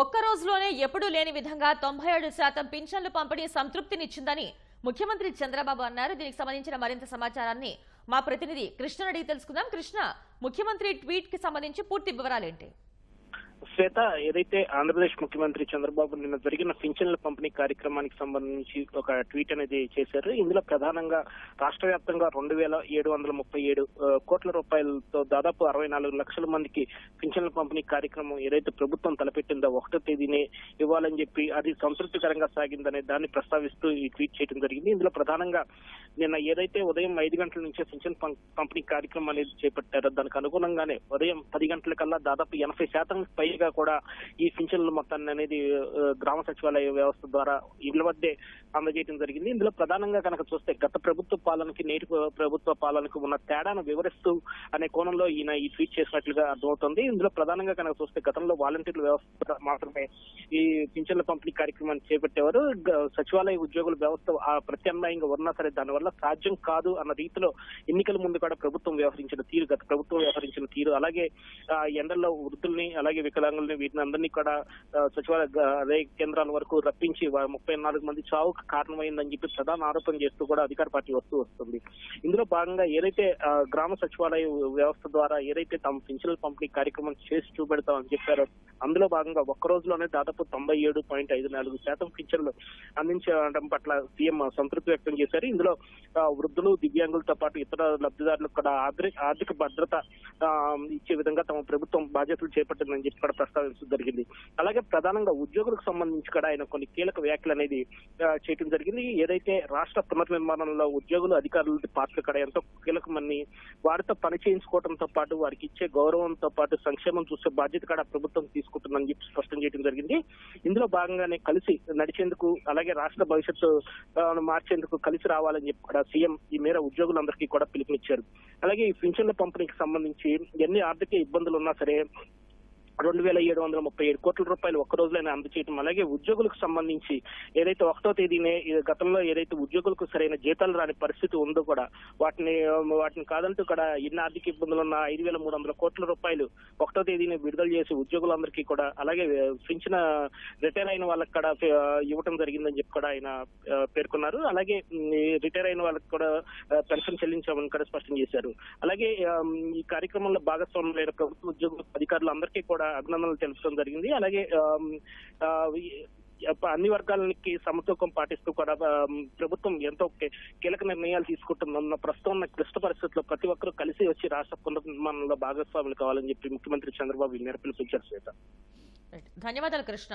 ఒక్క రోజులోనే ఎప్పుడూ లేని విధంగా తొంభై ఏడు శాతం పింఛన్లు పంపిణీ సంతృప్తినిచ్చిందని ముఖ్యమంత్రి చంద్రబాబు అన్నారు. దీనికి సంబంధించిన మరింత సమాచారాన్ని మా ప్రతినిధి కృష్ణ అడిగి తెలుసుకుందాం. కృష్ణ ముఖ్యమంత్రి ట్వీట్కి సంబంధించి పూర్తి వివరాలేంటి? శ్వేత ఏదైతే ఆంధ్రప్రదేశ్ ముఖ్యమంత్రి చంద్రబాబు నిన్న జరిగిన పింఛన్ల పంపిణీ కార్యక్రమానికి సంబంధించి ఒక ట్వీట్ అనేది చేశారు. ఇందులో ప్రధానంగా రాష్ట్ర వ్యాప్తంగా రెండు వేల ఏడు వందల ముప్పై ఏడు కోట్ల రూపాయలతో దాదాపు అరవై నాలుగు లక్షల మందికి పింఛన్ల పంపిణీ కార్యక్రమం ఏదైతే ప్రభుత్వం తలపెట్టిందో ఒకటో తేదీనే ఇవ్వాలని చెప్పి అది సంతృప్తికరంగా సాగిందనే దాన్ని ప్రస్తావిస్తూ ఈ ట్వీట్ చేయడం జరిగింది. ఇందులో ప్రధానంగా నిన్న ఏదైతే ఉదయం ఐదు గంటల నుంచే పింఛన్ పంపిణీ కార్యక్రమం అనేది చేపట్టారో దానికి అనుగుణంగానే ఉదయం పది గంటల కల్లా దాదాపు ఎనభై శాతం పై పైగా కూడా ఈ పింఛన్ల మొత్తాన్ని అనేది గ్రామ సచివాలయ వ్యవస్థ ద్వారా ఇళ్ళ వద్దే అందజేయడం జరిగింది. ఇందులో ప్రధానంగా కనుక చూస్తే గత ప్రభుత్వ పాలనకి నేటి ప్రభుత్వ పాలనకు ఉన్న తేడాను వివరిస్తూ అనే కోణంలో ఈయన ఈ ట్వీట్ చేసినట్లుగా అర్థమవుతుంది. ఇందులో ప్రధానంగా కనుక చూస్తే గతంలో వాలంటీర్ల వ్యవస్థ మాత్రమే ఈ పింఛన్ల పంపిణీ కార్యక్రమాన్ని చేపట్టేవారు. సచివాలయ ఉద్యోగుల వ్యవస్థ ప్రత్యామ్నాయంగా ఉన్నా సరే దానివల్ల సాధ్యం కాదు అన్న రీతిలో ఎన్నికల ముందు కూడా ప్రభుత్వం వ్యవహరించిన తీరు గత ప్రభుత్వం వ్యవహరించిన తీరు అలాగే ఆ, ఎండల్లో వృద్ధుల్ని అలాగే వికలాంగుల్ని వీటిని అందరినీ కూడా సచివాలయ అదే కేంద్రాల వరకు రప్పించి ముప్పై నాలుగు మంది చావుకు కారణమైందని చెప్పి ప్రధాన ఆరోపణ చేస్తూ కూడా అధికార పార్టీ వస్తూ వస్తుంది. ఇందులో భాగంగా ఏదైతే గ్రామ సచివాలయ వ్యవస్థ ద్వారా ఏదైతే తమ పింఛన్ల పంపిణీ కార్యక్రమం చేసి చూపెడతామని చెప్పారో అందులో భాగంగా ఒక్క రోజులోనే దాదాపు తొంభై ఏడు పాయింట్ ఐదు నాలుగు శాతం పింఛన్లు అందించడం పట్ల సీఎం సంతృప్తి వ్యక్తం చేశారు. ఇందులో వృద్ధులు దివ్యాంగులతో పాటు ఇతర లబ్ధిదారులకు కూడా ఆర్థిక ఆర్థిక భద్రత ఇచ్చే విధంగా తమ ప్రభుత్వం బాధ్యతలు చేపట్టిందని చెప్పి ఇక్కడ ప్రస్తావించడం జరిగింది. అలాగే ప్రధానంగా ఉద్యోగులకు సంబంధించి కూడా ఆయన కొన్ని కీలక వ్యాఖ్యలు అనేది చేయడం జరిగింది. ఏదైతే రాష్ట్ర పునర్నిర్మాణంలో ఉద్యోగులు అధికారుల పాత్ర కూడా ఎంతో కీలకమని వారితో పని చేయించుకోవడంతో పాటు వారికి ఇచ్చే గౌరవంతో పాటు సంక్షేమం చూసే బాధ్యత కూడా ప్రభుత్వం తీసుకుంటుందని చెప్పి స్పష్టం చేయడం జరిగింది. ఇందులో భాగంగానే కలిసి నడిచేందుకు అలాగే రాష్ట్ర భవిష్యత్తు మార్చేందుకు కలిసి రావాలని చెప్పి కూడా సీఎం ఈ మేర ఉద్యోగులందరికీ కూడా పిలుపునిచ్చారు. అలాగే ఈ పింఛన్ల పంపిణీకి సంబంధించి ఎన్ని ఆర్థిక ఇబ్బందులు ఉన్నా సరే రెండు వేల ఏడు వందల ముప్పై ఏడు కోట్ల రూపాయలు ఒక్క రోజులైనా అందజేయడం అలాగే ఉద్యోగులకు సంబంధించి ఏదైతే ఒకటో తేదీనే గతంలో ఏదైతే ఉద్యోగులకు సరైన జీతాలు రాని పరిస్థితి ఉందో కూడా వాటిని వాటిని కాదంటూ కూడా ఎన్ని ఆర్థిక ఇబ్బందులు ఉన్న ఐదు వేల మూడు వందల కోట్ల రూపాయలు ఒకటో తేదీని విడుదల చేసి ఉద్యోగులందరికీ కూడా అలాగే పెంచిన రిటైర్ అయిన వాళ్ళకి కూడా ఇవ్వటం జరిగిందని చెప్పి కూడా ఆయన పేర్కొన్నారు. అలాగే రిటైర్ అయిన వాళ్ళకి కూడా పెన్షన్ చెల్లించామని కూడా స్పష్టం చేశారు. అలాగే ఈ కార్యక్రమంలో భాగస్వాములైన ప్రభుత్వ ఉద్యోగులు అధికారులు అందరికీ కూడా అభినందనలు తెలుపడం జరిగింది. అలాగే అన్ని వర్గాలకి సమతూకం పాటిస్తూ కూడా ప్రభుత్వం ఎంతో కీలక నిర్ణయాలు తీసుకుంటున్న ప్రస్తుతం ఉన్న క్లిష్ట పరిస్థితుల్లో ప్రతి ఒక్కరూ కలిసి వచ్చి రాష్ట్ర పునర్నిర్మాణంలో భాగస్వాములు కావాలని చెప్పి ముఖ్యమంత్రి చంద్రబాబు ఈ మేర పిలుపునిచ్చారు శ్వేత ధన్యవాదాలు కృష్ణ.